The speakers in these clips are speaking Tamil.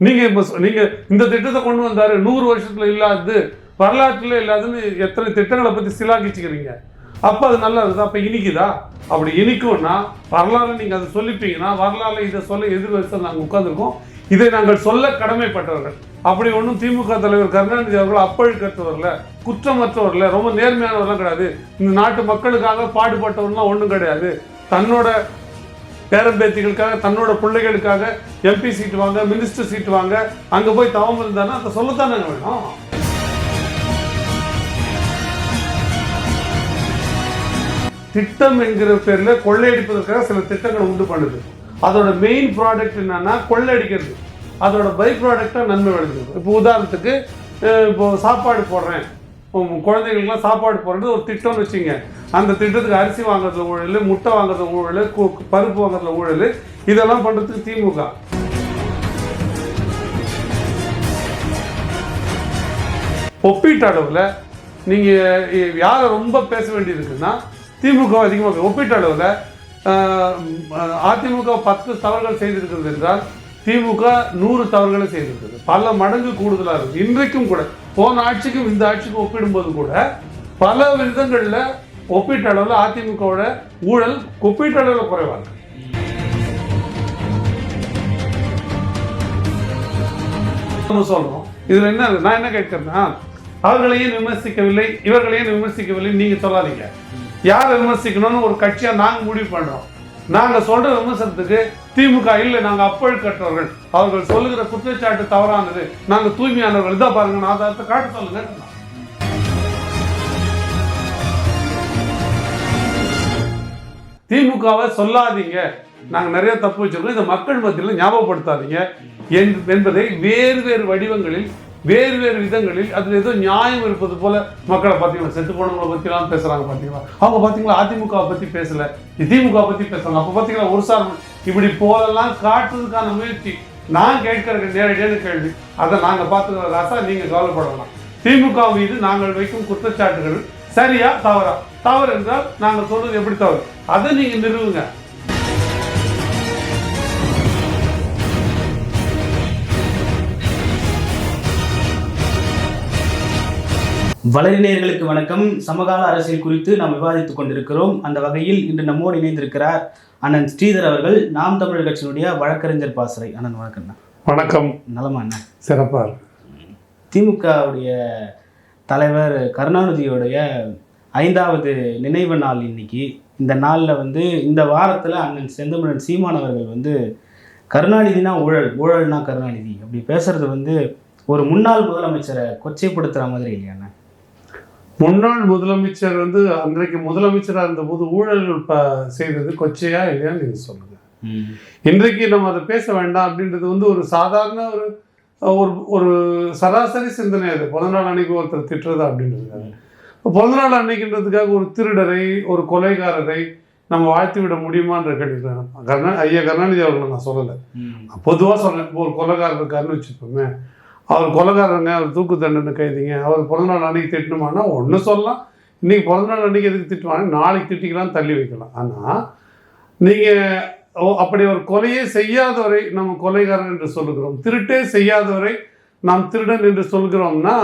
நீங்க இப்ப சொ- நீங்க இந்த திட்டத்தை கொண்டு வந்தாரு நூறு வருஷத்துல இல்லாது வரலாற்றுல இல்லாதுன்னு எத்தனை திட்டங்களை பத்தி சிலாக்கிச்சுக்கிறீங்க அப்ப அது நல்லா இருக்குதா அப்ப இனிக்குதா? அப்படி இனிக்கும்னா வரலாறு நீங்க அதை சொல்லிப்பீங்கன்னா வரலாறு இதை சொல்ல எதிர்வரிசை நாங்கள் உட்காந்துருக்கோம் இதை நாங்கள் சொல்ல கடமைப்பட்டவர்கள். அப்படி ஒன்றும் திமுக தலைவர் கருணாநிதி அவர்கள் அப்பழுக்கற்றவர்ல குற்றமற்றவர்ல ரொம்ப நேர்மையானவர்லாம் கிடையாது. இந்த நாட்டு மக்களுக்காக பாடுபட்டவர்லாம் ஒன்றும் கிடையாது. தன்னோட பேரம்பேத்திகளுக்காக தன்னோட பிள்ளைகளுக்காக எம்பி சீட் வாங்க மினிஸ்டர் சீட் வாங்க அங்கே போய் தவம் இருந்தானா? அதை சொல்லத்தானே வேணும். திட்டம் என்கிற பேரில் கொள்ளையடிப்பதற்காக சில திட்டங்களை உண்டு பண்ணுது. அதோட மெயின் ப்ராடக்ட் என்னன்னா கொள்ளையடிக்கிறது அதோட பை ப்ராடக்டாக நன்மை விளைஞ்சது இப்போ உதாரணத்துக்கு இப்போ சாப்பாடு போடுறேன். உம் குழந்தைகளுக்குலாம் சாப்பாடு போடுறது ஒரு திட்டம்னு வச்சுங்க அந்த திட்டத்துக்கு அரிசி வாங்குறதுல ஊழல் முட்டை வாங்குறதுல ஊழல் பருப்பு வாங்குறதுல ஊழல் இதெல்லாம் பண்றதுக்கு திமுக. ஒப்பீட்டளவில் நீங்கள் யாரை ரொம்ப பேச வேண்டியிருக்குன்னா திமுக அதிகமாக ஒப்பீட்டளவில் அதிமுக பத்து தவறுகள் செய்திருக்கிறது என்றால் திமுக நூறு தவறுகளை செய்திருக்கிறது. பல மடங்கு கூடுதலாக இருக்குது இன்றைக்கும் கூட போன ஆட்சிக்கும் இந்த ஆட்சிக்கும் ஒப்பிடும்போது கூட பல விதங்களில் ஒப்பீட்டளவில் அதிமுகவோட ஊழல் ஒப்பீட்டளவில் குறைவாக இருக்கு நம்ம சொல்றோம். இதுல என்ன நான் என்ன கேட்கிறேன்னா அவர்களையும் விமர்சிக்கவில்லை இவர்களையும் விமர்சிக்கவில்லை நீங்க சொல்லாதீங்க. யாரை விமர்சிக்கணும்னு ஒரு கட்சியா நாங்க முடிவு பண்றோம். நாங்க சொல்ற விமர்சனத்துக்கு திமுக இல்லை நாங்க அப்பழுக்கற்றவர்கள் அவர்கள் சொல்லுகிற குற்றச்சாட்டு தவறானது. நாங்க தூய்மையானவர்கள். இதான் பாருங்க நான் ஆதாரத்தை காட்ட சொல்லுங்க. திமுகவை சொல்லாதீங்க. நாங்கள் நிறைய தப்பு வச்சிருக்கோம். இந்த மக்கள் மத்தியில் ஞாபகப்படுத்தாதீங்க. என்- என்பதை வேறு வேறு வடிவங்களில் வேறு வேறு விதங்களில் அதில் ஏதோ நியாயம் இருப்பது போல மக்களை பார்த்தீங்களா? செத்து போனவங்களை பற்றிலாம் பேசுகிறாங்க பார்த்தீங்களா? அவங்க பார்த்தீங்களா? அதிமுகவை பற்றி பேசலை. திமுக பற்றி பேசுகிறாங்க அப்போ பார்த்தீங்களா? ஒரு சார் இப்படி போலெல்லாம் காட்டுறதுக்கான முயற்சி. நான் கேட்கிற நேரடியான கேள்வி. அதை நாங்கள் பார்த்துக்கிற ராசா நீங்கள் கவலைப்படலாம் திமுக மீது நாங்கள் வைக்கும் குற்றச்சாட்டுகள் சரியா தவறா? தவறு என்றால் நாங்கள் சொல்றது எப்படி தவறு? அதை நீங்க நிறுவுங்க. வளரிநேயர்களுக்கு வணக்கம். சமகால அரசியல் குறித்து நாம் விவாதித்துக் கொண்டிருக்கிறோம். அந்த வகையில் இன்று நம்மோடு இணைந்திருக்கிறார் அண்ணன் ஸ்ரீதர் அவர்கள். நாம் தமிழர் கட்சியினுடைய வழக்கறிஞர் பாசறை. அண்ணன் வணக்கம் வணக்கம். நலமா அண்ணன் சிறப்பா இருக்கு. திமுகவுடைய தலைவர் கருணாநிதியோடைய ஐந்தாவது நினைவு நாள் இன்னைக்கு. இந்த நாளில் வந்து இந்த வாரத்தில் அண்ணன் செந்தமிழன் சீமான் அவர்கள் வந்து கருணாநிதினா ஊழல் ஊழல்னா கருணாநிதி. அப்படி பேசுறது வந்து ஒரு முன்னாள் முதலமைச்சரை கொச்சைப்படுத்துகிற மாதிரி இல்லையாண்ணா முன்னாள் முதலமைச்சர் வந்து அன்றைக்கு முதலமைச்சரா இருந்தபோது ஊழல்கள் ப செய்தது கொச்சையா இல்லையான்னு நீங்க சொல்லுங்க. இன்றைக்கு நம்ம அதை பேச வேண்டாம் அப்படின்றது வந்து ஒரு சாதாரண ஒரு ஒரு ஒரு சராசரி சிந்தனை அது. பிறந்த நாள் அன்னைக்கு ஒருத்தர் திட்டுறது அப்படின்றதுக்காக. இப்போ பிறந்த நாள் அன்னைக்குன்றதுக்காக ஒரு திருடரை ஒரு கொலைகாரரை நம்ம வாழ்த்தி விட முடியுமான்ற கேள்வி. கருணா ஐயா கருணாநிதி அவர்களை நான் சொல்லலை. பொதுவாக சொல்றேன். இப்போ ஒரு கொலைகாரர் இருக்காருன்னு வச்சுப்போமே அவர் கொலைகாரங்க அவர் தூக்கு தண்டனை கைதிங்க. அவர் பிறந்தநாள் அன்னைக்கு திட்டணுமானா ஒன்று சொல்லலாம். இன்னைக்கு பிறந்தநாள் அன்னைக்கு எதுக்கு திட்டுவாங்க? நாளைக்கு திட்டிக்கலாம் தள்ளி வைக்கலாம். ஆனால் நீங்கள் அப்படி ஒரு கொலையே செய்யாதவரை நம்ம கொலைகாரன் என்று சொல்லுகிறோம். திருட்டே செய்யாதவரை நாம் திருடன் என்று சொல்கிறோம்னா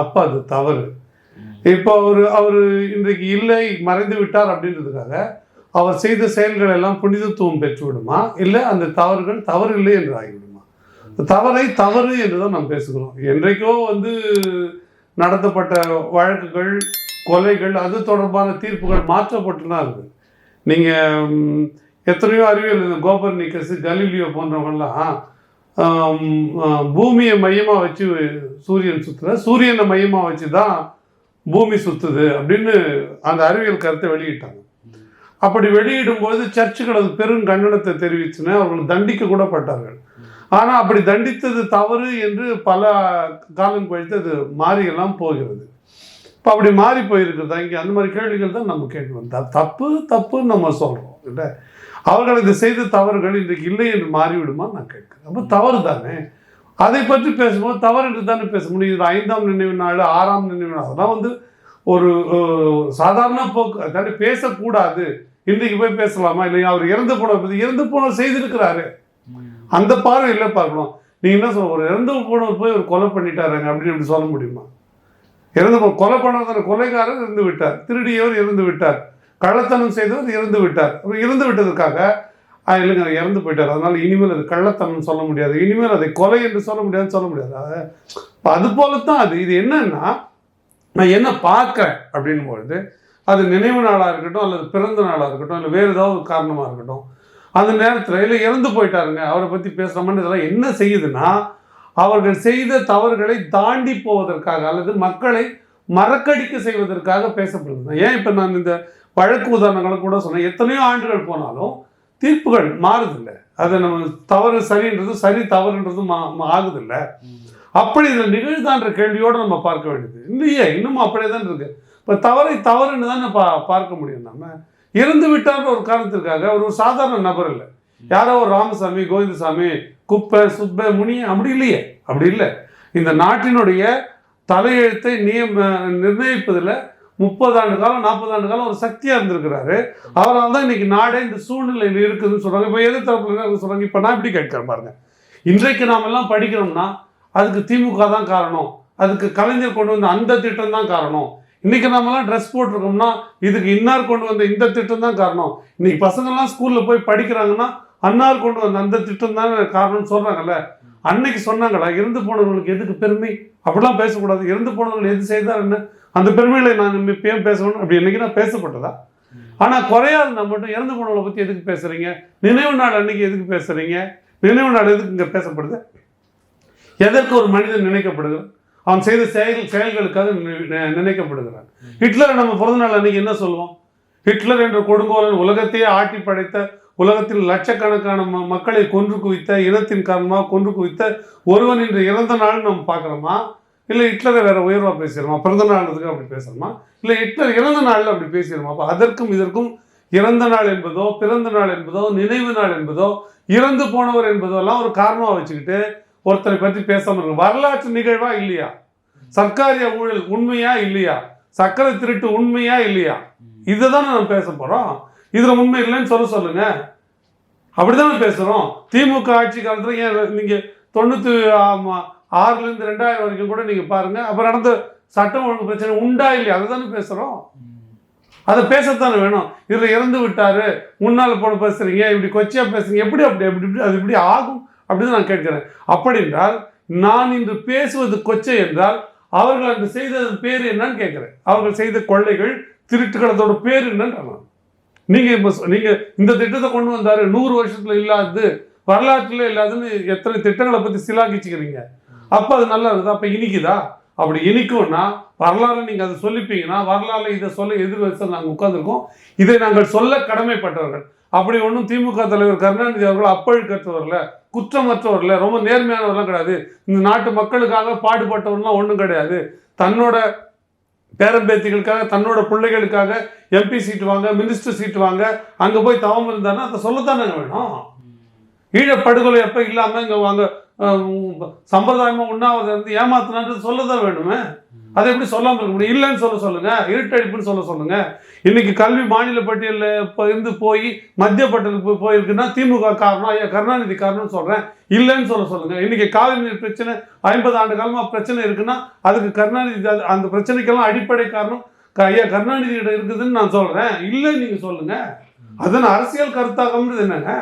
அப்போ அது தவறு. இப்போ அவர் அவர் இன்றைக்கு இல்லை மறைந்து விட்டார் அப்படின்றதுக்காக அவர் செய்த செயல்கள் எல்லாம் புனிதத்துவம் பெற்று விடுமா? இல்லை அந்த தவறுகள் தவறு இல்லை என்று ஆகிவிடுமா? தவறை தவறு என்று தான் நாம் பேசுகிறோம். என்றைக்கோ வந்து நடத்தப்பட்ட வழக்குகள் கொலைகள் அது தொடர்பான தீர்ப்புகள் மாற்றப்பட்டுலாம் இருக்கு. நீங்கள் எத்தனையோ அறிவியல் இந்த கோபர்னிக்கஸ் கலீலியோ போன்றவங்களாம் பூமியை மையமாக வச்சு சூரியன் சுற்றுற சூரியனை மையமாக வச்சு தான் பூமி சுற்றுது அப்படின்னு அந்த அறிவியல் கருத்தை வெளியிட்டாங்க. அப்படி வெளியிடும்போது சர்ச்சுகள் அது பெரும் கண்டனத்தை தெரிவிச்சுன்னு அவர்கள் தண்டிக்க கூட பட்டார்கள். ஆனால் அப்படி தண்டித்தது தவறு என்று பல காலம் கழித்து அது மாறியெல்லாம் போகிறது. இப்போ அப்படி மாறி போயிருக்கிறதா? இங்கே அந்த மாதிரி கேள்விகள் தான் நம்ம கேட்கணும் த- தப்பு தப்புன்னு நம்ம சொல்கிறோம் இல்லை. அவர்கள் இது செய்த தவறுகள் இன்றைக்கு இல்லை என்று மாறிவிடுமா நான் கேட்குறேன். அப்போ தவறு தானே. அதை பற்றி பேசும்போது தவறு என்று தானே பேச முடியும். இது ஐந்தாம் நினைவு நாள் ஆறாம் நினைவு நாள். அதெல்லாம் வந்து ஒரு சாதாரண போக்கு. அதாவது பேசக்கூடாது. இன்றைக்கு போய் பேசலாமா? இல்லையா அவர் இறந்து போன பற்றி இறந்து போன செய்திருக்கிறாரு. அந்த பார்வையில் பார்க்கணும். நீங்க என்ன சொல்ல ஒரு இறந்து போனவர் போய் ஒரு கொலை பண்ணிட்டாருங்க அப்படின்னு இப்படி சொல்ல முடியுமா? இறந்து போ- கொலை பண்ண கொலைகாரர் இறந்து விட்டார். திருடியவர் இறந்து விட்டார். கள்ளத்தனம் செய்தவர் இறந்து விட்டார். இறந்து விட்டதற்காக இல்லைங்க இறந்து போயிட்டார். அதனால இனிமேல் அது கள்ளத்தனம் சொல்ல முடியாது. இனிமேல் அதை கொலை என்று சொல்ல முடியாதுன்னு சொல்ல முடியாது. அது அது போல தான் அது. இது என்னன்னா நான் என்ன பார்க்குறேன் அப்படின் பொழுது அது நினைவு நாளாக இருக்கட்டும் அல்லது பிறந்த நாளாக இருக்கட்டும் இல்லை வேறு ஏதாவது ஒரு காரணமாக இருக்கட்டும் அந்த நேரத்தில் இல்லை இறந்து போயிட்டாருங்க அவரை பற்றி பேசுகிறோம்னு இதெல்லாம் என்ன செய்யுதுன்னா அவர்கள் செய்த தவறுகளை தாண்டி போவதற்காக அல்லது மக்களை மறக்கடிக்க செய்வதற்காக பேசப்படுது. ஏன் இப்போ நான் இந்த வழக்கு உதாரணங்களை கூட சொன்னேன். எத்தனையோ ஆண்டுகள் போனாலும் தீர்ப்புகள் மாறுதில்லை. அது நம்ம தவறு சரின்றது சரி தவறுன்றதும் மா ஆகுதில்லை. அப்படி இதில் நிகழ்தான்ற கேள்வியோடு நம்ம பார்க்க வேண்டியது. இல்லையே இன்னும் அப்படியே தான் இருக்கு. இப்போ தவறை தவறுன்னு தானே பா பார்க்க முடியும் நம்ம. இறந்து விட்டார்ன்ற ஒரு காரணத்திற்காக ஒரு சாதாரண நபர் இல்லை. யாரோ ஒரு ராமசாமி கோவிந்தசாமி குப்பை சுப்பை முனி அப்படி இல்லையே. அப்படி இல்லை. இந்த நாட்டினுடைய தலையெழுத்தை நியம நிர்ணயிப்பதில் முப்பது ஆண்டு காலம் நாற்பது ஆண்டு காலம் ஒரு சக்தியாக இருந்திருக்கிறாரு. அவரால் தான் இன்னைக்கு நாடே இந்த சூழ்நிலையில் இருக்குதுன்னு சொல்கிறாங்க இப்போ எது தரப்புல சொல்கிறாங்க இப்போ நான் இப்படி கேட்கிறேன் பாருங்க. இன்றைக்கு நாம் எல்லாம் படிக்கிறோம்னா அதுக்கு திமுக தான் காரணம். அதுக்கு கலைஞர் கொண்டு வந்த அந்த திட்டம் தான் காரணம். இன்னைக்கு நாமெல்லாம் ட்ரெஸ் போட்டிருக்கோம்னா இதுக்கு இன்னார் கொண்டு வந்த இந்த திட்டம் தான் காரணம். இன்னைக்கு பசங்கள்லாம் ஸ்கூலில் போய் படிக்கிறாங்கன்னா அன்னார் கொண்டு வந்த அந்த திட்டம் தான் காரணம்னு சொல்கிறாங்கல்ல அன்னைக்கு சொன்னாங்களா? இறந்து போனவங்களுக்கு எதுக்கு பெருமை? அப்படிலாம் பேசக்கூடாது. இறந்து போனவர்கள் எது செய்தார் என்ன? அந்த பெருமைகளை நான் இப்போ பேசணும் அப்படி என்னைக்கு நான் பேசப்பட்டதா? ஆனால் குறையாது இருந்தால் மட்டும் இறந்து போனவங்களை பற்றி எதுக்கு பேசுகிறீங்க நினைவு நாள் அன்னைக்கு எதுக்கு பேசுகிறீங்க நினைவு நாள் எதுக்கு இங்கே பேசப்படுது? எதற்கு ஒரு மனிதன் நினைக்கப்படுகிறான்? அவன் செய்த செயல் செயல்களுக்காக நி- நினைக்கப்படுகிறான். ஹிட்லரை நம்ம பிறந்த நாள் அன்னைக்கு என்ன சொல்லுவோம்? ஹிட்லர் என்ற கொடுங்கோலன் உலகத்தையே ஆட்டி படைத்த உலகத்தில் லட்சக்கணக்கான மக்களை கொன்று குவித்த இனத்தின் காரணமாக கொன்று குவித்த ஒருவன் இன்று இறந்த நாள் நம்ம பார்க்குறோமா? இல்லை ஹிட்லரை வேற உயர்வா பேசிடுமா பிறந்த நாளுக்கு அப்படி பேசணுமா? இல்லை ஹிட்லர் இறந்த நாளில் அப்படி பேசிடுமா அப்போ அதற்கும் இதற்கும் இறந்த நாள் என்பதோ பிறந்த நாள் என்பதோ நினைவு நாள் என்பதோ இறந்து போனவர் என்பதோ எல்லாம் ஒரு காரணமாக வச்சுக்கிட்டு ஒருத்தரை பற்றி பேசாமல் இருக்கு வரலாற்று நிகழ்வா இல்லையா? சர்க்காரிய ஊழல் உண்மையா இல்லையா? சக்கரை திருட்டு உண்மையா இல்லையா? இதுதானே நம்ம பேச போறோம். இதுல உண்மை இல்லைன்னு சொல்ல சொல்லுங்க. அப்படிதானே பேசுகிறோம் திமுக ஆட்சி காலத்தில் ஏன் நீங்க தொண்ணூத்தி ஆறுலேருந்து ரெண்டாயிரம் வரைக்கும் கூட நீங்கள் பாருங்கள் அப்புறம் நடந்த சட்டம் ஒழுங்கு பிரச்சனை உண்டா இல்லையா? அதை தானே பேசுகிறோம் அதை பேசத்தானே வேணும். இதில் இறந்து விட்டார். முன்னால் போன பேசுகிறீங்க இப்படி கொச்சியாக பேசுறீங்க? எப்படி அப்படி எப்படி இப்படி அது இப்படி ஆகும்? அப்படின்னு நான் கேட்கிறேன். அப்படி என்றால் நான் இன்று பேசுவது கொச்சை என்றால் அவர்கள் அன்று செய்தது பேர் என்னன்னு கேட்குறேன். அவர்கள் செய்த கொள்ளைகள் திருட்டுக்களத்தோட பேர் என்னன்னு நீங்கள் இப்போ நீங்கள் சொ- இந்த திட்டத்தை கொண்டு வந்தார் நூறு வருஷத்தில் இல்லாதது வரலாற்றுல இல்லாதுன்னு எத்தனை திட்டங்களை பற்றி சிலாக்கிச்சுக்கிறீங்க? அப்போ அது நல்லா இருக்குதா அப்போ இனிக்குதா? அப்படி இனிக்கும்னா வரலாறு நீங்கள் அதை சொல்லிப்பீங்கன்னா வரலாறு இதை சொல்ல எதிர் நாங்கள் உட்காந்துருக்கோம் இதை நாங்கள் சொல்ல கடமைப்பட்டவர்கள். அப்படி ஒன்றும் திமுக தலைவர் கருணாநிதி அவர்கள் அப்பழுக்கற்றவர்ல குற்றமற்றவர்ல ரொம்ப நேர்மையானவர்லாம் கிடையாது. இந்த நாட்டு மக்களுக்காக பாடுபட்டவர்லாம் ஒன்றும் கிடையாது. தன்னோட பேரம்பேத்திகளுக்காக தன்னோட பிள்ளைகளுக்காக எம்பி சீட்டு வாங்க மினிஸ்டர் சீட்டு வாங்க அங்கே போய் தவம் இருந்தாருன்னா அதை சொல்லத்தானே வேணும்? ஈழப்படுகொலை எப்போ இல்லாமல் இங்கே வாங்க சம்பிரதாயமாக உண்ணாவது இருந்து ஏமாத்தினான்றது சொல்லதான் வேணுமே. அதை எப்படி சொல்லாமல் இருக்க முடியும்? இல்லைன்னு சொல்ல சொல்லுங்க. இருட்டடிப்புன்னு சொல்ல சொல்லுங்க. இன்னைக்கு கல்வி மாநில பட்டியலில் இப்போ இருந்து போய் மத்திய பட்டியலுக்கு போய் போயிருக்குன்னா திமுக காரணம் ஐயா கருணாநிதி காரணம்னு சொல்கிறேன் இல்லைன்னு சொல்ல சொல்லுங்க. இன்னைக்கு காவிரி நீர் பிரச்சனை ஐம்பது ஆண்டு காலமாக பிரச்சனை இருக்குன்னா அதுக்கு கருணாநிதி அந்த பிரச்சனைக்கெல்லாம் அடிப்படை காரணம் ஐயா கருணாநிதியிடம் இருக்குதுன்னு நான் சொல்கிறேன் இல்லைன்னு நீங்கள் சொல்லுங்க. அதன் அரசியல் கருத்தாக்கம்ன்றது என்னங்க?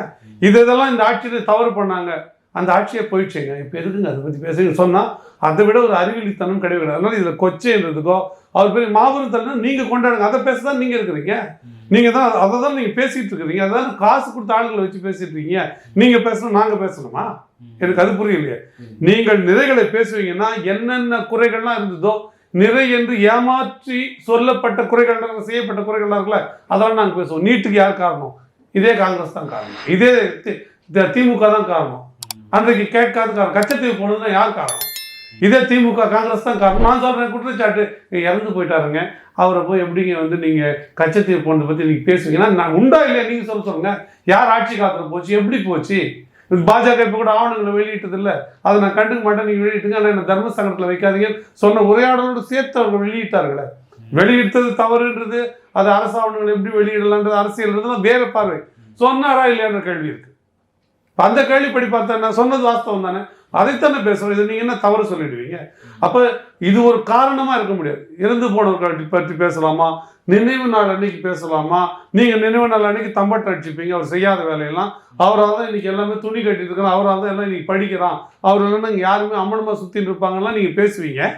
இது இதெல்லாம் இந்த ஆட்சியில் தவறு பண்ணாங்க. அந்த ஆட்சியே போயிடுச்சுங்க. இப்போ எதுக்குங்க அதை பற்றி பேசுங்க சொன்னால் அதை விட ஒரு அறிவிலித்தனம் கிடையாது. அதனால இதில் கொச்சைன்றதுக்கோ அவர் பெரிய மாபெரும் தலைவர் நீங்கள் கொண்டாடுங்க. அதை பேச தான் நீங்கள் இருக்கிறீங்க நீங்கள் தான் அதை தான் நீங்கள் பேசிகிட்டு இருக்கிறீங்க. அதான் காசு கொடுத்த ஆளுங்களை வச்சு பேசிட்டு இருக்கீங்க. நீங்கள் பேசணும் நாங்கள் பேசணுமா? எனக்கு அது புரியலையே. நீங்கள் நிறைகளை பேசுவீங்கன்னா என்னென்ன குறைகள்லாம் இருந்ததோ நிறை என்று ஏமாற்றி சொல்லப்பட்ட குறைகள் செய்யப்பட்ட குறைகள்லாம் இருக்குல்ல அதெல்லாம் நாங்கள் பேசுவோம். நீட்டுக்கு யார் காரணம்? இதே காங்கிரஸ் தான் காரணம். இதே திமுக தான் காரணம். அன்றைக்கு கேட்காத காரணம் கச்சத்தீவு போனதுன்னா யார் காரணம்? இதே திமுக காங்கிரஸ் தான் காரணம். நான் சொல்கிறேன் குற்றச்சாட்டு. இறந்து போயிட்டாருங்க. அவரை போய் எப்படிங்க வந்து நீங்கள் கச்சத்தீவு போனதை பற்றி நீங்கள் பேசுவீங்கன்னா நான் உண்டா இல்லையா? நீங்கள் சொல்ல சொல்லுங்க. யார் ஆட்சி காலத்தில் போச்சு? எப்படி போச்சு? பாஜக இப்போ கூட ஆவணங்களை வெளியிட்டது இல்லை. அதை நான் கண்டுக்க மாட்டேன். நீங்கள் வெளியிட்டுங்க. ஆனால் என்ன தர்ம சங்கடத்தில் வைக்காதீங்கன்னு சொன்ன உரையாடலோடு சேர்த்து அவர்கள் வெளியிட்டார்களே. வெளியிட்டது தவறுன்றது. அது அரசு ஆவணங்கள் எப்படி வெளியிடலான்றது அரசியல்ன்றதுலாம் வேறு பார்வை. சொன்னாரா இல்லையான்ற கேள்வி இருக்குது இப்போ அந்த கேள்விப்படி பார்த்தா நான் சொன்னது வாஸ்தவம் தானே? அதைத்தானே பேசுகிறோம் இது நீங்க என்ன தவறு சொல்லிடுவீங்க? அப்போ இது ஒரு காரணமா இருக்க முடியாது. இறந்து போனவர்களை பற்றி பேசலாமா? நினைவு நாள் அன்னைக்கு பேசலாமா? நீங்க நினைவு நாள் அன்னைக்கு தம்பட்டை அடிச்சுப்பீங்க. அவர் செய்யாத வேலையெல்லாம். அவரால் தான் இன்னைக்கு எல்லாமே துணி கட்டிட்டு இருக்கிறான் அவரால் தான் எல்லாம் இன்னைக்கு படிக்கிறான். அவர் இல்லைன்னா யாருமே அம்மனமாக சுத்தின்னு இருப்பாங்கலாம் நீங்க பேசுவீங்க.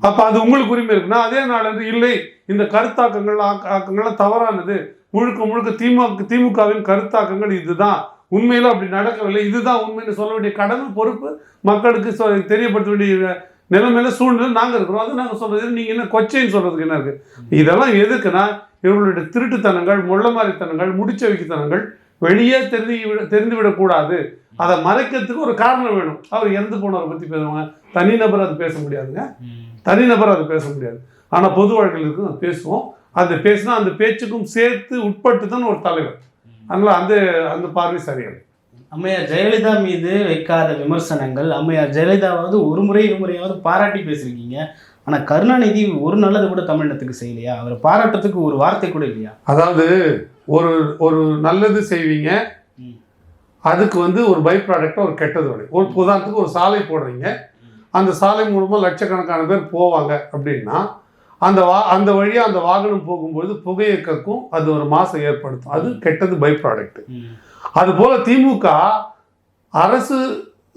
அப்ப அது உங்களுக்கு உரிமை இருக்குன்னா அதே நாள் வந்து இல்லை. இந்த கருத்தாக்கங்கள் ஆக்க- ஆக்கங்கள்லாம் தவறானது. முழுக்க முழுக்க திமுக திமுகவின் கருத்தாக்கங்கள் இதுதான். உண்மையில அப்படி நடக்கவில்லை. இதுதான் உண்மைன்னு சொல்ல வேண்டிய கடமை பொறுப்பு மக்களுக்கு தெரியப்படுத்த வேண்டிய நிலைமையில சூழ்நிலை நாங்க இருக்கிறோம். அது நாங்க சொல்றது. நீங்க என்ன கொச்சைன்னு சொல்றதுக்கு என்ன இருக்கு? இதெல்லாம் எதுக்குன்னா இவர்களுடைய திருட்டுத்தனங்கள் முள்ளமாரித்தனங்கள் முடிச்ச வைக்கத்தனங்கள் வெளியே தெரிந்து விட தெரிந்து விடக்கூடாது அதை மறைக்கிறதுக்கு ஒரு காரணம் வேணும். அவர் இறந்து போனவரை பத்தி பேசுவாங்க. தனிநபர் அது பேச முடியாதுங்க. தனிநபர் அது பேச முடியாது. ஆனால் பொது வாழ்க்கையில் இருக்கு பேசுவோம். அது பேசினா அந்த பேச்சுக்கும் சேர்த்து உட்பட்டு தான் ஒரு தலைவர். அதனால அந்த அந்த பார்வை சரியாது அம்மையார் ஜெயலலிதா மீது வைக்காத விமர்சனங்கள் அம்மையார் ஜெயலலிதாவாவது ஒரு முறை இருமுறையாவது பாராட்டி பேசியிருக்கீங்க. ஆனா கருணாநிதி ஒரு நல்லது கூட தமிழினத்துக்கு செய்யலையா? அவரை பாராட்டுறதுக்கு ஒரு வார்த்தை கூட இல்லையா? அதாவது ஒரு ஒரு நல்லது செய்வீங்க. அதுக்கு வந்து ஒரு பை ப்ராடக்டாக ஒரு கெட்டது வரும். ஒரு உதாரணத்துக்கு ஒரு சாலை போடுறீங்க அந்த சாலை மூலமாக லட்சக்கணக்கான பேர் போவாங்க அப்படின்னா அந்த வா அந்த வழியாக அந்த வாகனம் போகும்போது புகையை கக்கும் அது ஒரு மாசம் ஏற்படுத்தும். அது கெட்டது பை ப்ராடக்ட் அதுபோல திமுக அரசு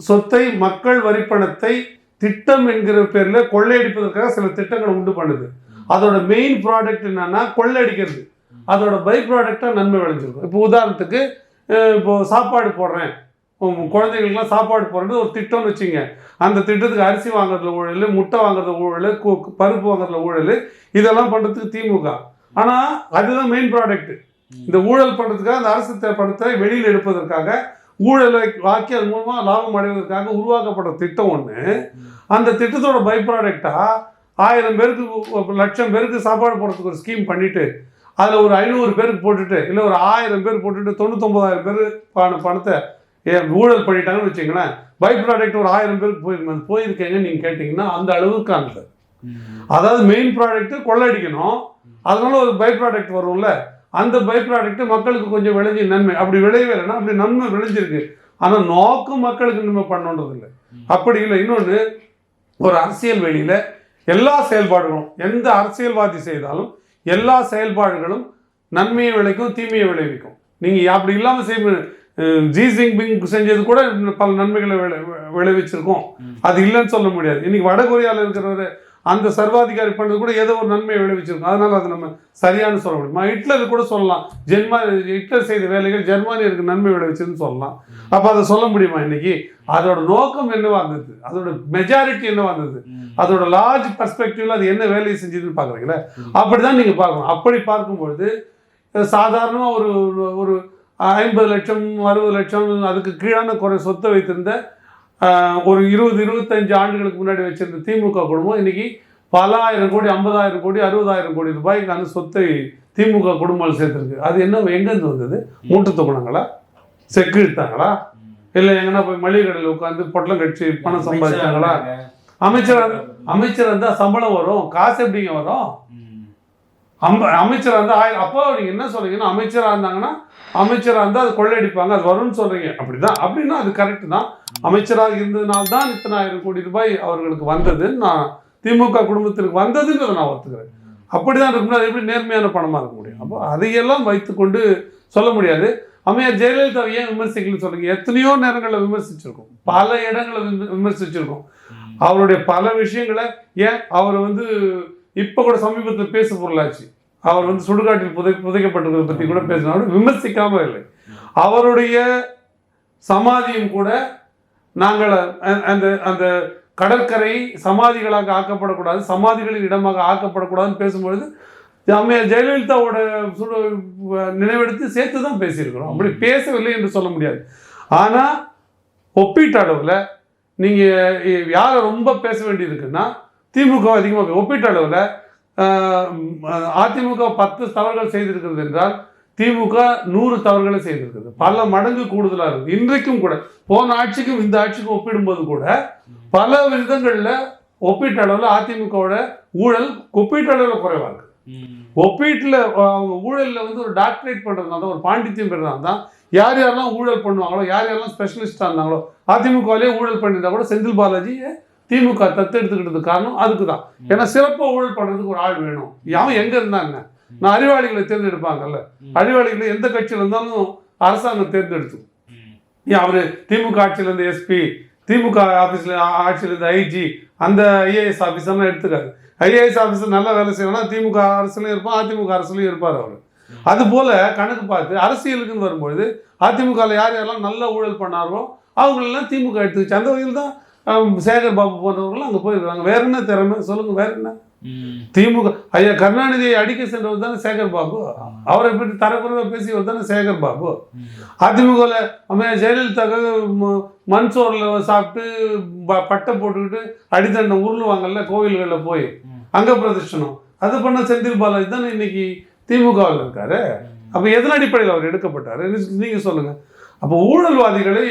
சொத்தை மக்கள் வரிப்பணத்தை திட்டம் என்கிற பேர்ல கொள்ளையடிப்பதற்காக சில திட்டங்களை உண்டு பண்ணுது. அதோட மெயின் ப்ராடக்ட் என்னன்னா கொள்ளையடிக்கிறது அதோட பை ப்ராடக்டா நன்மை விளைஞ்சிருக்கும். இப்போ உதாரணத்துக்கு இப்போ சாப்பாடு போடுறேன். குழந்தைகளுக்குலாம் சாப்பாடு போடுறது ஒரு திட்டம்னு வச்சுங்க. அந்த திட்டத்துக்கு அரிசி வாங்குறதுல ஊழல் முட்டை வாங்குறதுல ஊழல் பருப்பு வாங்குறதுல ஊழல் இதெல்லாம் பண்ணுறதுக்கு திமுக. ஆனால் அதுதான் மெயின் ப்ராடக்ட் இந்த ஊழல் பண்ணுறதுக்காக அந்த அரசு த- பணத்தை வெளியில் எடுப்பதற்காக ஊழலை வாக்கி அது மூலமாக லாபம் அடைவதற்காக உருவாக்கப்பட்ட திட்டம் ஒன்று அந்த திட்டத்தோட பை ப்ராடக்டாக ஆயிரம் பேருக்கு லட்சம் பேருக்கு சாப்பாடு போடுறதுக்கு ஒரு ஸ்கீம் பண்ணிவிட்டு அதில் ஒரு ஐநூறு பேருக்கு போட்டுட்டு இல்லை ஒரு ஆயிரம் பேர் போட்டுட்டு தொண்ணூத்தொம்பதாயிரம் பேர் பண பணத்தை ஊழல் பண்ணிட்டாங்கன்னு வச்சுங்களேன் பை ப்ராடக்ட் ஒரு ஆயிரம் பேருக்கு போயிருக்கு போயிருக்கேங்க நீங்கள் கேட்டிங்கன்னா அந்த அளவுக்கானது. அதாவது மெயின் ப்ராடக்ட் கொள்ளடிக்கணும். அதனால ஒரு பை ப்ராடக்ட் வரும்ல. அந்த பை ப்ராடக்ட் மக்களுக்கு கொஞ்சம் விளைஞ்சி நன்மை. அப்படி விளையவில்லைன்னா அப்படி நன்மை விளைஞ்சிருக்கு. ஆனால் நோக்கம் மக்களுக்கு நன்மை பண்ணணுன்றது இல்லை. அப்படி இல்லை. இன்னொன்று ஒரு அரசியல் வெளியில எல்லா செயல்பாடுகளும் எந்த அரசியல்வாதி செய்தாலும் எல்லா செயல்பாடுகளும் நன்மையை விளைக்கும் தீமையை விளைவிக்கும். நீங்கள் அப்படி இல்லாமல் செய்ய ஜி ஜின்பிங் செஞ்சது கூட பல நன்மைகளை விளை விளைவிச்சிருக்கும். அது இல்லைன்னு சொல்ல முடியாது. இன்னைக்கு வட கொரியாவில் இருக்கிறவர் அந்த சர்வாதிகாரி பண்ணது கூட ஏதோ ஒரு நன்மையை விளைவிச்சிருக்கும். அதனால அது நம்ம சரியானு சொல்ல முடியுமா ஹிட்லர் கூட சொல்லலாம். ஜெர்மா ஹிட்லர் செய்த வேலைகள் ஜெர்மானியருக்கு நன்மை விளைவிச்சதுன்னு சொல்லலாம். அப்போ அதை சொல்ல முடியுமா இன்னைக்கு? அதோட நோக்கம் என்னவா இருந்தது? அதோட மெஜாரிட்டி என்னவா இருந்தது? அதோட லார்ஜ் பர்ஸ்பெக்டிவ்ல அது என்ன வேலையை செஞ்சதுன்னு பார்க்குறீங்களா? அப்படிதான் நீங்க பார்க்கணும். அப்படி பார்க்கும்பொழுது சாதாரணமாக ஒரு- ஒரு ஐம்பது லட்சம் அறுபது லட்சம் அதுக்கு கீழான குறை சொத்தை வைத்திருந்த ஒரு இருபது இருபத்தஞ்சு ஆண்டுகளுக்கு முன்னாடி வச்சிருந்த திமுக குடும்பம் இன்னைக்கு பல ஆயிரம் கோடி ஐம்பதாயிரம் கோடி அறுபதாயிரம் கோடி ரூபாய்க்கான சொத்தை திமுக குடும்பம் சேர்த்துருக்கு. அது என்ன எங்கேருந்து வந்தது? மூட்டு துக்குனாங்களா செக்கு இழுத்தாங்களா இல்லை எங்கன்னா போய் மளிகை கடையில் உட்காந்து பொட்டலம் கட்சி பணம் சம்பாதிச்சாங்களா? அமைச்சர் அமைச்சர் இருந்தால் சம்பளம் வரும். காசு எப்படிங்க வரும்? அமைச்சராக இருந்தால் ஆயிரம் அப்போ நீங்கள் என்ன சொல்றீங்கன்னா அமைச்சராக இருந்தாங்கன்னா அமைச்சராக இருந்தால் அது கொள்ளையடிப்பாங்க. அது வரும்னு சொல்கிறீங்க அப்படிதான். அப்படின்னா அது கரெக்டு தான். அமைச்சராக இருந்ததுனால தான் இத்தனை ஆயிரம் கோடி ரூபாய் அவர்களுக்கு வந்ததுன்னு நான் திமுக குடும்பத்திற்கு வந்ததுன்றதை நான் ஒத்துக்கிறேன். அப்படிதான் இருக்கும்போது அது எப்படி நேர்மையான பணமாக இருக்க முடியும்? அப்போ அதையெல்லாம் வைத்துக்கொண்டு சொல்ல முடியாது. அம்மையார் ஜெயலலிதாவை ஏன் விமர்சிக்கலன்னு சொல்லுங்க. எத்தனையோ நேரங்களில் விமர்சிச்சிருக்கோம். பல இடங்களை விம- விமர்சிச்சிருக்கோம். அவருடைய பல விஷயங்களை ஏன் அவர் வந்து இப்போ கூட சமீபத்தில் பேச பொருளாச்சு. அவர் வந்து சுடுகாட்டில் புதை புதைக்கப்பட்டிருக்கிறத பற்றி கூட பேசினாலும் விமர்சிக்காம இல்லை. அவருடைய சமாதியும் கூட நாங்கள் அந்த அந்த கடற்கரை சமாதிகளாக ஆக்கப்படக்கூடாது சமாதிகளின் இடமாக ஆக்கப்படக்கூடாதுன்னு பேசும்பொழுது அம்மையார் ஜெயலலிதாவோட சுடு நினைவெடுத்து சேர்த்து தான் பேசியிருக்கிறோம். அப்படி பேசவில்லை என்று சொல்ல முடியாது. ஆனால் ஒப்பீட்டு அளவில் நீங்கள் யாரை ரொம்ப பேச வேண்டியிருக்குன்னா திமுக அதிகமாக ஒப்பீட்டு அளவில் அதிமுக பத்து தவறுகள் செய்திருக்கிறது என்றால் திமுக நூறு தவறுகளை செய்திருக்கிறது. பல மடங்கு கூடுதலாக இருக்குது இன்றைக்கும் கூட போன ஆட்சிக்கும் இந்த ஆட்சிக்கும் ஒப்பிடும்போது கூட பல விதங்களில் ஒப்பீட்டளவில் அதிமுகவோட ஊழல் ஒப்பீட்டளவில் குறைவாக இருக்கு. ஒப்பீட்டில் அவங்க ஊழலில் வந்து ஒரு டாக்டரேட் பண்ணுறதுனால தான் ஒரு பாண்டித்யம் பெறதுனால தான் யார் யாரெல்லாம் ஊழல் பண்ணுவாங்களோ யார் யாரெல்லாம் ஸ்பெஷலிஸ்டாக இருந்தாங்களோ அதிமுகவிலே ஊழல் பண்ணியிருந்தா கூட செந்தில் பாலாஜியை திமுக தத்தெடுத்துக்கிட்டது காரணம் அதுக்கு தான் ஏன்னா சிறப்பாக ஊழல் பண்ணுறதுக்கு ஒரு ஆள் வேணும். அவன் எங்கே இருந்தாங்க நான் அறிவாளிகளை தேர்ந்தெடுப்பாங்கல்ல. அறிவாளிகளை எந்த கட்சியில் இருந்தாலும் அரசாங்கம் தேர்ந்தெடுத்து ஏன் அவர் திமுக ஆட்சியில் இருந்த எஸ்பி திமுக ஆஃபீஸில் ஆட்சியில் இருந்த ஐஜி அந்த ஐஏஎஸ் ஆஃபீஸர்லாம் எடுத்துக்காரு ஐஏஎஸ் ஆஃபீஸர் நல்லா வேலை செய்யணும்னா திமுக அரசுலையும் இருப்பான் அதிமுக அரசுலையும் இருப்பார் அவர். அது போல கணக்கு பார்த்து அரசியலுக்குன்னு வரும்பொழுது அதிமுகவில் யார் யாரெல்லாம் நல்ல ஊழல் பண்ணாரோ அவங்களெல்லாம் திமுக எடுத்துக்கிச்சு. அந்த வகையில் தான் சேகர் பாபு போன்றவர்களும் அங்கே போயிருக்காங்க. வேற என்ன திறமை? சொல்லுங்க வேற என்ன? திமுக ஐயா கருணாநிதியை அடிக்க சென்றவர் தானே சேகர் பாபு? அவரை பற்றி தரக்குறைவாக பேசியவர் தானே சேகர் பாபு? அதிமுகவில் அம்மையா ஜெயலலிதாக்காக மண் சோறில் சாப்பிட்டு பட்டை போட்டுக்கிட்டு அடித்தண்டை உருளுவாங்கல்ல கோவில்களில் போய். அங்க பிரதர்ஷனம் அது பண்ண செந்தில் பாலாஜி தானே இன்னைக்கு திமுகவில் இருக்காரு. அப்போ எதன் அடிப்படையில் அவர் எடுக்கப்பட்டாரு? நீங்க சொல்லுங்க. அப்போ ஊழல்வாதிகளை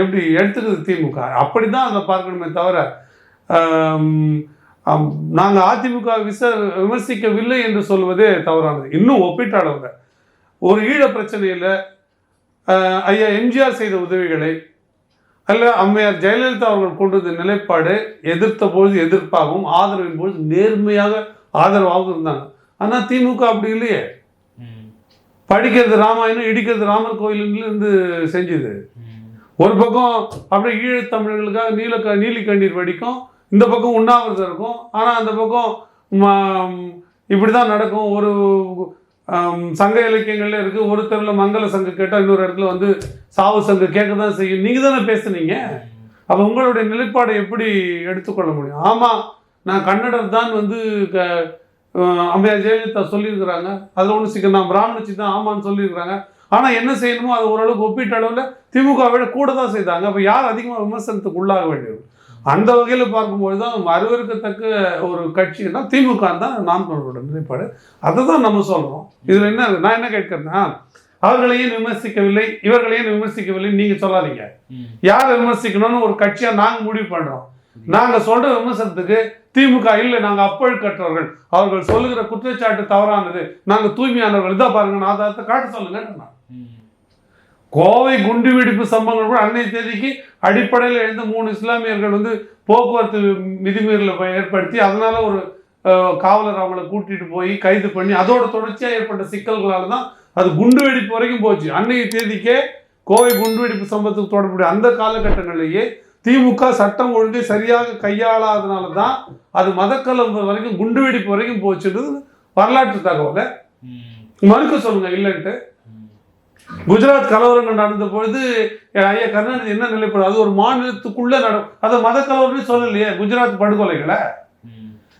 எப்படி எடுத்துக்கிறது திமுக? அப்படிதான் அதை பார்க்கணுமே தவிர நாங்கள் அதிமுக விச விமர்சிக்கவில்லை என்று சொல்வதே தவறானது. இன்னும் ஒப்பீட்டளவில் ஒரு ஈழ பிரச்சனையில் ஐயா எம்ஜிஆர் செய்த உதவிகளை அல்ல அம்மையார் ஜெயலலிதா அவர்கள் கொண்டு வந்த நிலைப்பாடு எதிர்த்த பொழுது எதிர்ப்பாகவும் ஆதரவின் பொழுது நேர்மையாக ஆதரவாகவும் இருந்தாங்க. ஆனால் திமுக அப்படி இல்லையே. படிக்கிறது ராமாயணம் இடிக்கிறது ராமர் கோயிலுன்னு இருந்து செஞ்சுது. ஒரு பக்கம் அப்படியே ஈழத்தமிழர்களுக்காக நீல க நீலி கண்ணீர் வடிக்கும் இந்த பக்கம் உண்ணாவிரதம் இருக்கும். ஆனால் அந்த பக்கம் இப்படி தான் நடக்கும். ஒரு சங்க இலக்கியங்கள்ல இருக்கு. ஒரு தெருவில் மங்கள சங்கு கேட்டால் இன்னொரு இடத்துல வந்து சாவு சங்கு கேட்க தான் செய்யும். நீங்கள் தானே பேசுனீங்க? அப்போ உங்களுடைய நிலைப்பாடை எப்படி எடுத்துக்கொள்ள முடியும்? ஆமாம் நான் கன்னடர் தான் வந்து க அம்மையா ஜெயலலிதா சொல்லியிருக்கிறாங்க. அதில் ஒன்று சிக்க நான் பிராமணிச்சு தான் ஆமான்னு சொல்லியிருக்கிறாங்க. ஆனால் என்ன செய்யணுமோ அது ஓரளவுக்கு ஒப்பீட்டு அளவில் திமுக விட கூட தான் செய்தாங்க. அப்போ யார் அதிகமாக விமர்சனத்துக்கு உள்ளாக வேண்டியது? அந்த வகையில் பார்க்கும்போது தான் அருவருக்கத்தக்க ஒரு கட்சின்னா திமுக தான் நாம் தமிழரோட நிலைப்பாடு. அதை தான் நம்ம சொல்கிறோம் இதில் என்ன நான் என்ன கேட்கிறேன்னா அவர்களையும் விமர்சிக்கவில்லை? இவர்களையும் விமர்சிக்கவில்லை? நீங்கள் சொல்லாதீங்க. யாரை விமர்சிக்கணும்னு ஒரு கட்சியாக நாங்கள் முடிவு பண்ணுறோம் நாங்கள் சொல்கிற விமர்சனத்துக்கு திமுக இல்லை நாங்கள் அப்பழுக்கற்றவர்கள் அவர்கள் சொல்லுகிற குற்றச்சாட்டு தவறானது. நாங்கள் தூய்மையானவர்கள். இதான் பாருங்க நான் ஆதாரத்தை காட்ட சொல்லுங்க கோவை குண்டு வெடிப்பு சம்பவங்கள் கூட அன்னைய தேதிக்கு அடிப்படையில் எழுந்த மூணு இஸ்லாமியர்கள் வந்து போக்குவரத்து விதிமீறலை ஏற்படுத்தி அதனால ஒரு காவலர் அவங்கள கூட்டிட்டு போய் கைது பண்ணி அதோட தொடர்ச்சியாக ஏற்பட்ட சிக்கல்களால தான் அது குண்டு வெடிப்பு வரைக்கும் போச்சு. அன்னைய தேதிக்கே கோவை குண்டு வெடிப்பு சம்பவத்துக்கு தொடர்புடைய அந்த காலகட்டங்களிலேயே திமுக சட்டம் ஒழுங்கை சரியாக கையாளாதனால தான் அது மதக்கலம்பு வரைக்கும் குண்டு வெடிப்பு வரைக்கும் போச்சுன்றது வரலாற்று தகவலை. மறுக்க சொல்லுங்க இல்லைன்ட்டு. குஜராத் கலவரங்கள் நடந்த பொழுது ஐயா கருணாநிதி என்ன நிலைப்பாடு அது ஒரு மாநிலத்துக்குள்ள நட அதை மத கலவரமே சொல்லலையே குஜராத் படுகொலைகளை.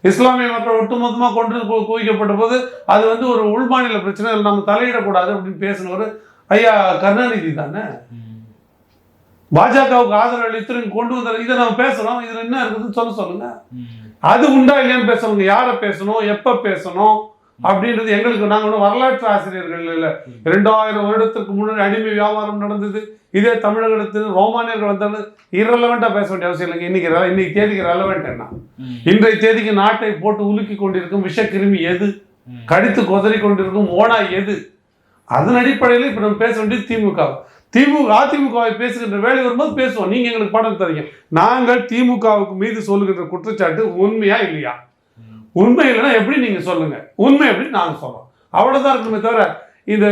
இஸ்லாமிய மக்கள் ஒட்டுமொத்தமா கொண்டு குவிக்கப்பட்ட போது அது வந்து ஒரு உள்மாநில பிரச்சனை அதில் நம்ம தலையிடக்கூடாது அப்படின்னு பேசினவர் ஐயா கருணாநிதி தானே? பாஜகவுக்கு ஆதரவு அளித்து கொண்டு வந்த இதை நம்ம பேசணும் இதுல என்ன இருக்குதுன்னு சொல்ல சொல்லுங்க. அது உண்டா இல்லையான்னு பேசணுங்க. யாரை பேசணும்? எப்ப பேசணும்? அப்படின்றது எங்களுக்கு நாங்கள் வரலாற்று ஆசிரியர்கள் இல்லை. இரண்டாயிரம் வருடத்துக்கு முன்னாடி அடிமை வியாபாரம் நடந்தது. இதே தமிழகத்தில் ரோமானியர்கள் வந்தாலும் இரலவெண்ட்டாக பேச வேண்டிய அவசியம் இல்லைங்க. இன்னைக்கு இன்னைக்கு தேதிக்கு ரெலவெண்ட் என்ன? இன்றைய தேதிக்கு நாட்டை போட்டு உலுக்கி கொண்டிருக்கும் விஷக்கிருமி எது? கடித்து கொதறி கொண்டிருக்கும் ஓனாய் எது? அதன் அடிப்படையில் இப்போ நம்ம பேச வேண்டியது திமுக. திமுக அதிமுகவை பேசுகின்ற வேலை வரும்போது பேசுவோம். நீங்க எங்களுக்கு படம் தரீங்க. நாங்கள் திமுகவுக்கு மீது சொல்லுகின்ற குற்றச்சாட்டு உண்மையா இல்லையா? உண்மை இல்லைன்னா எப்படி நீங்க சொல்லுங்க? உண்மை எப்படி நாங்க சொல்றோம். அவ்வளவுதான் இருக்குமே தவிர இந்த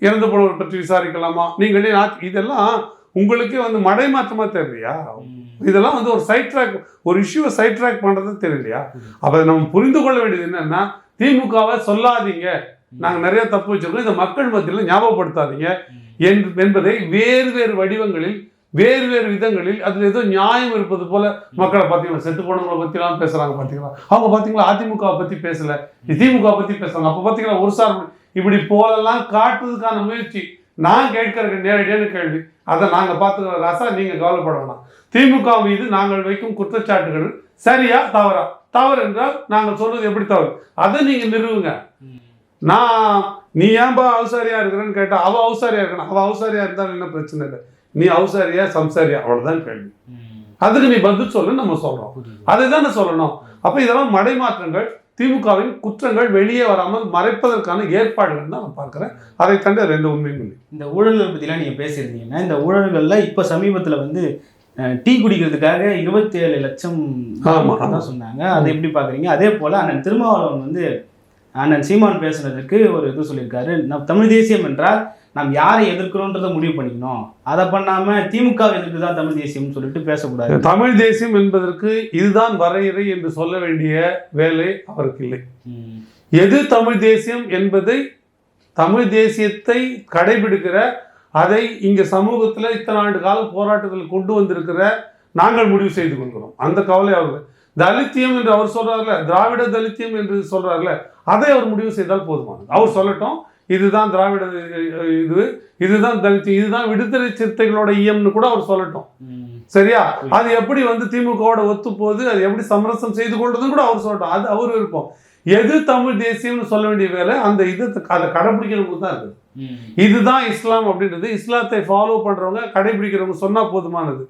இறந்து போனவர் பற்றி விசாரிக்கலாமா? நீங்களே இதெல்லாம் உங்களுக்கே வந்து மடைமாற்றமா தெரியலையா? இதெல்லாம் வந்து ஒரு சைட் ட்ராக் ஒரு இஷ்யூவை சைட் ட்ராக் பண்றது தெரியலையா? அப்ப நம்ம புரிந்து கொள்ள வேண்டியது என்னன்னா திமுகவை சொல்லாதீங்க. நாங்க நிறைய தப்பு வச்சிருக்கோம். இந்த மக்கள் மத்தியில் ஞாபகப்படுத்தாதீங்க. என்- என்பதை வேறு வேறு வடிவங்களில் வேறு வேறு விதங்களில் அதுல ஏதோ நியாயம் இருப்பது போல மக்களை பார்த்தீங்களா செத்து போனவங்களை பற்றிலாம் பேசுறாங்க பாத்தீங்களா? அவங்க பாத்தீங்களா அதிமுகவை பத்தி பேசல. திமுக பத்தி பேசுறாங்க. அப்போ பாத்தீங்களா ஒரு சார் இப்படி போலெல்லாம் காட்டுறதுக்கான முயற்சி. நான் கேட்கிற நேரடியான கேள்வி. அதை நாங்க பார்த்துக்கிற ராசா நீங்க கவலைப்பட வேணாம். திமுக மீது நாங்கள் வைக்கும் குற்றச்சாட்டுகள் சரியா தவறா? தவறு என்றால் நாங்கள் சொல்றது எப்படி தவறு? அதை நீங்க நிறுவுங்க. நான் நீ ஏன்பா அவசாரியா இருக்கிறேன்னு கேட்டா அவள் அவசாரியா இருக்கணும். அவள் அவசாரியா இருந்தாலும் என்ன பிரச்சனை இல்லை. நீ அவசாரியா சம்சாரியா? அவ்வளவுதான் கேள்வி. அதுக்கு நீ பதில் சொல்லு நம்ம சொல்றோம். அதை தானே சொல்லணும். அப்ப இதெல்லாம் மடைமாற்றங்கள் திமுகவின் குற்றங்கள் வெளியே வராமல் மறைப்பதற்கான ஏற்பாடுகள் தான் நான் பார்க்கிறேன். அதை தவிர வேற எந்த உண்மையும் இல்லை. இந்த ஊழல்கள் பற்றிலாம் நீங்கள் பேசியிருந்தீங்கன்னா இந்த ஊழல்களில் இப்போ சமீபத்தில் வந்து டீ குடிக்கிறதுக்காக இருபத்தி ஏழு லட்சம். தான் சொன்னாங்க. அதை எப்படி பார்க்குறீங்க? அதே போல் அண்ணன் திருமாவளவன் வந்து அண்ணன் சீமான் பேசுனதுக்கு ஒரு இது சொல்லியிருக்காரு. நம் தமிழ் தேசியம் என்றால் நாம் யாரை எதிர்க்கிறோன்றதை முடிவு பண்ணிக்கணும். அதை பண்ணாமல் திமுக எதிர்க்கு தான் தமிழ் தேசியம்னு சொல்லிட்டு பேசக்கூடாது. தமிழ் தேசியம் என்பதற்கு இதுதான் வரையறை என்று சொல்ல வேண்டிய வேலை அவருக்கு இல்லை. எது தமிழ் தேசியம் என்பதை தமிழ் தேசியத்தை கடைபிடிக்கிற அதை இங்க சமூகத்துல இத்தனை ஆண்டு கால போராட்டத்தில் கொண்டு வந்திருக்கிற நாங்கள் முடிவு செய்து கொள்கிறோம். அந்த கவலை அவருக்கு தலித்தியம் என்று அவர் சொல்றாருல திராவிட தலித்தியம் என்று சொல்றாருல அதை அவர் முடிவு செய்தால் போதுமானது. அவர் சொல்லட்டும் இதுதான் திராவிட இது இதுதான் தலித்தியம் இதுதான் விடுதலை சிறுத்தைகளோட இயம்னு கூட அவர் சொல்லட்டும். சரியா? அது எப்படி வந்து திமுகவோட ஒத்து போகுது அது எப்படி சமரசம் செய்து கொள்றதுன்னு கூட அவர் சொல்லட்டும். அது அவர் விருப்பம். எது தமிழ் தேசியம்னு சொல்ல வேண்டிய வேலை அந்த இதை அதை கடைபிடிக்கிறவங்களுக்கு தான் இருக்குது. இதுதான் இஸ்லாம் அப்படின்றது. இஸ்லாத்தை ஃபாலோ பண்றவங்க கடைபிடிக்கிறவங்க சொன்னா போதுமானது.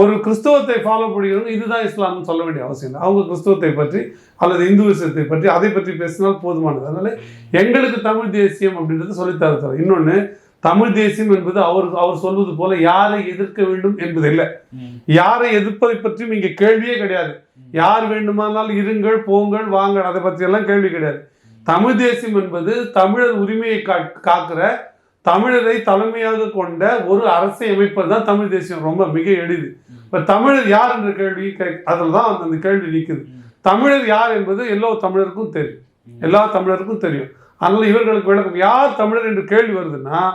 ஒரு கிறிஸ்தவத்தை ஃபாலோ பண்ணிக்கிறவங்க இதுதான் இஸ்லாம்னு சொல்ல வேண்டிய அவசியம் இல்லை. அவங்க கிறிஸ்தவத்தை பற்றி அல்லது இந்துவிசத்தை பற்றி அதை பற்றி பேசினால் போதுமானது. அதனால எங்களுக்கு தமிழ் தேசியம் அப்படின்றது சொல்லித்தர இன்னொன்று தமிழ் தேசியம் என்பது அவர் அவர் சொல்வது போல யாரை எதிர்க்க வேண்டும் என்பது இல்லை. யாரை எதிர்ப்பதை பற்றியும் இங்கே கேள்வியே கிடையாது. யார் வேண்டுமானால் இருங்கள் போங்கள் வாங்கள் அதை பற்றியெல்லாம் கேள்வி கிடையாது. தமிழ் தேசியம் என்பது தமிழர் உரிமையை காக்கிற தமிழரை தலைமையாக கொண்ட ஒரு அரசை அமைப்பது தான் தமிழ் தேசியம் ரொம்ப மிக எளிது. இப்போ தமிழர் யார் என்ற கேள்வி கே- அதில் தான் அந்த- கேள்வி நிற்குது தமிழர் யார் என்பது எல்லா தமிழருக்கும் தெரியும். எல்லா தமிழருக்கும் தெரியும். அதனால் இவர்களுக்கு விளக்கம் யார் தமிழர் என்று கேள்வி வருதுன்னா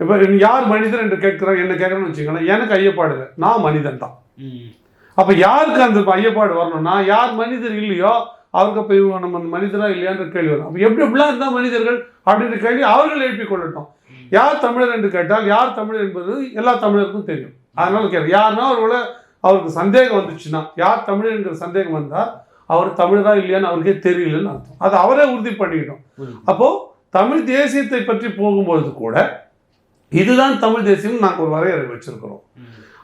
இப்போ யார் மனிதர் என்று கேட்கிறோம் என்ன கேட்குறேன்னு வச்சுக்கோங்களேன் எனக்கு ஐயப்பாடு இல்லை. நான் மனிதன் தான். அப்போ அப்ப யாருக்கு அந்த ஐயப்பாடு வரணும்னா யார் மனிதர் இல்லையோ அவருக்கு அப்போ இவங்க நம்ம மனிதரா இல்லையான்ற கேள்வி வரும். அப்போ எப்படி எப்படிலாம் இருந்தால் மனிதர்கள்? அப்படின்ற கேள்வி அவர்கள் எழுப்பி கொள்ளட்டும். யார் தமிழர் என்று கேட்டால் யார் தமிழர் என்பது எல்லா தமிழருக்கும் தெரியும். அதனால கேட்க யாருன்னா அவர்களை அவருக்கு சந்தேகம் வந்துச்சுன்னா யார் தமிழர் என்கிற சந்தேகம் வந்தா அவர் தமிழரா இல்லையான்னு அவருக்கே தெரியலன்னு அர்த்தம். அதை அவரே உறுதி பண்ணிக்கிட்டோம். அப்போ தமிழ் தேசியத்தை பற்றி போகும்பொழுது கூட இதுதான் தமிழ் தேசியம் நாங்கள் ஒரு வரையறை வச்சிருக்கிறோம்.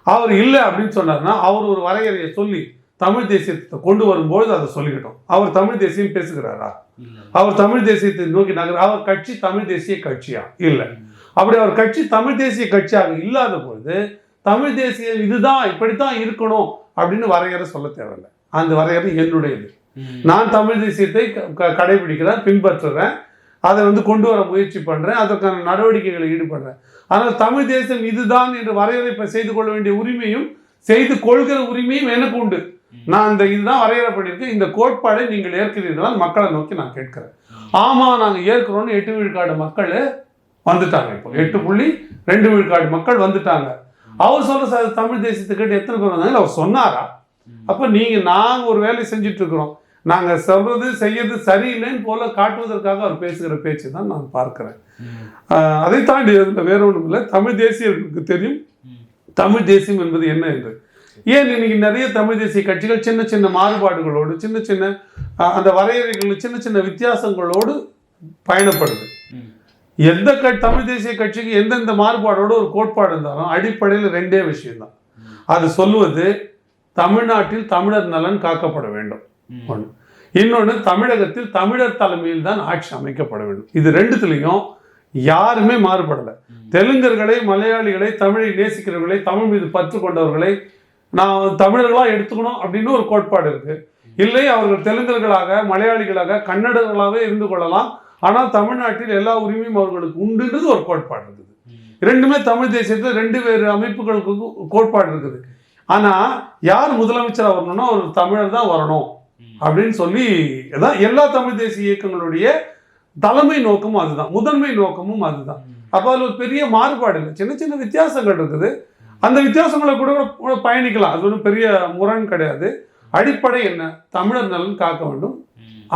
அவர் இல்லை அப்படின்னு சொன்னார்னா அவர் ஒரு வரையறையை சொல்லி தமிழ் தேசியத்தை கொண்டு வரும்போது அதை சொல்லிக்கிட்டோம். அவர் தமிழ் தேசியம் பேசுகிறாரா. அவர் தமிழ் தேசியத்தை நோக்கி நகர் அவர் கட்சி தமிழ் தேசிய கட்சியா? இல்லை. அப்படி அவர் கட்சி தமிழ் தேசிய கட்சியாக இல்லாத பொழுது தமிழ் தேசியம் இதுதான் இப்படித்தான் இருக்கணும் அப்படின்னு வரையறை சொல்ல தேவையில்லை. அந்த வரையறை என்னுடையது. நான் தமிழ் தேசியத்தை கடைபிடிக்கிறேன் பின்பற்றுறேன் அதை வந்து கொண்டு வர முயற்சி பண்றேன் அதற்கான நடவடிக்கைகளை ஈடுபடுறேன். ஆனால் தமிழ் தேசம் இதுதான் என்று வரையறை இப்ப செய்து கொள்ள வேண்டிய உரிமையும் செய்து கொள்கிற உரிமையும் எனக்கு உண்டு. நான் இந்த இதுதான் வரையறை பண்ணியிருக்கேன். இந்த கோட்பாடை நீங்கள் ஏற்கிறீர்களா மக்களை நோக்கி நான் கேட்கிறேன். ஆமா நாங்க ஏற்கிறோம்னு எட்டு விழுக்காடு மக்கள் வந்துட்டாங்க இப்போ. எட்டு புள்ளி ரெண்டு விழுக்காடு மக்கள் வந்துட்டாங்க. அவர் சொல்ற ச- தமிழ் தேசியத்துக்கிட்ட எத்தனை பேர் வந்தாங்க? அவர் சொன்னாரா? அப்ப நீங்க நாங்க ஒரு வேலை செஞ்சுட்டு இருக்கிறோம் நாங்க சொல்றது செய்யறது சரியில்லைன்னு போல காட்டுவதற்காக அவர் பேசுகிற பேச்சு தான் நான் பார்க்கிறேன். அதை தாண்டி வேற ஒண்ணும் இல்லை. தமிழ் தேசியர்களுக்கு தெரியும். தமிழ் தேசியம் என்பது என்ன என்று. ஏன் இன்னைக்கு நிறைய தமிழ் தேசிய கட்சிகள் சின்ன சின்ன மாறுபாடுகளோடு சின்ன சின்ன அந்த வரையறைகள் சின்ன சின்ன வித்தியாசங்களோடு பயணப்படுது. எந்த க தமிழ் தேசிய கட்சிக்கு எந்தெந்த மாறுபாடோட ஒரு கோட்பாடு இருந்தாலும் அடிப்படையில் ரெண்டே விஷயம்தான். அது சொல்லுவது தமிழ்நாட்டில் தமிழர் நலன் காக்கப்பட வேண்டும். ஒன்று இன்னொன்று தமிழகத்தில் தமிழர் தலைமையில் தான் ஆட்சி அமைக்கப்பட வேண்டும். இது ரெண்டுத்துலேயும் யாருமே மாறுபடலை. தெலுங்கர்களை மலையாளிகளை தமிழை நேசிக்கிறவர்களை தமிழ் மீது பற்று கொண்டவர்களை நான் தமிழர்களாக எடுத்துக்கணும் அப்படின்னு ஒரு கோட்பாடு இருக்கு. இல்லை அவர்கள் தெலுங்கர்களாக மலையாளிகளாக கன்னடர்களாகவே இருந்து கொள்ளலாம். ஆனால் தமிழ்நாட்டில் எல்லா உரிமையும் அவர்களுக்கு உண்டுன்றது ஒரு கோட்பாடு இருக்குது. ரெண்டுமே தமிழ் தேசியத்தில் ரெண்டு வேறு அமைப்புகளுக்கு கோட்பாடு இருக்குது. ஆனால் யார் முதலமைச்சராக வரணும்னா ஒரு தமிழர் தான் வரணும் அப்படின்னு சொல்லி அதான் எல்லா தமிழ் தேசிய இயக்கங்களுடைய தலைமை நோக்கமும் அதுதான். முதன்மை நோக்கமும் அதுதான். அப்போ அதில் ஒரு பெரிய மாறுபாடு இல்லை. சின்ன சின்ன வித்தியாசங்கள் இருக்குது. அந்த வித்தியாசங்களை கூட கூட பயணிக்கலாம். அது ஒன்றும் பெரிய முரண் கிடையாது. அடிப்படை என்ன? தமிழர் நலன் காக்க வேண்டும்.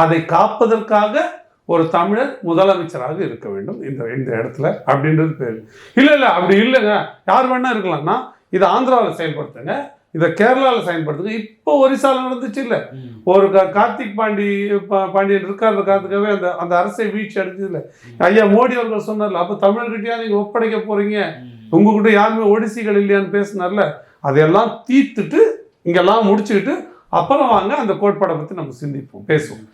அதை காப்பதற்காக ஒரு தமிழர் முதலமைச்சராக இருக்க வேண்டும். இந்த இந்த இடத்துல அப்படின்றது பேர். இல்லை இல்லை அப்படி இல்லைங்க. யார் வேணா இருக்கலாம்னா இதை ஆந்திராவில் செயல்படுத்துங்க. இதை கேரளாவில் செயல்படுத்துங்க. இப்போ ஒரிசால நடந்துச்சு இல்லை. ஒரு கா- கார்த்திக் பாண்டி பா- பாண்டியன் இருக்காருக்காக அந்த அந்த அரசை வீழ்ச்சி அடைஞ்சதுல ஐயா மோடி அவர்கள் சொன்னார்ல அப்போ தமிழர்கிட்டயா நீங்க ஒப்படைக்க போறீங்க? உங்ககிட்ட யாருமே ஒடிசிகள் இல்லையான்னு பேசினார்ல. அதையெல்லாம் தீர்த்துட்டு இங்கெல்லாம் முடிச்சுக்கிட்டு அப்புறம் வாங்க அந்த கோட்பாடை பத்தி நம்ம சிந்திப்போம் பேசுவோம்.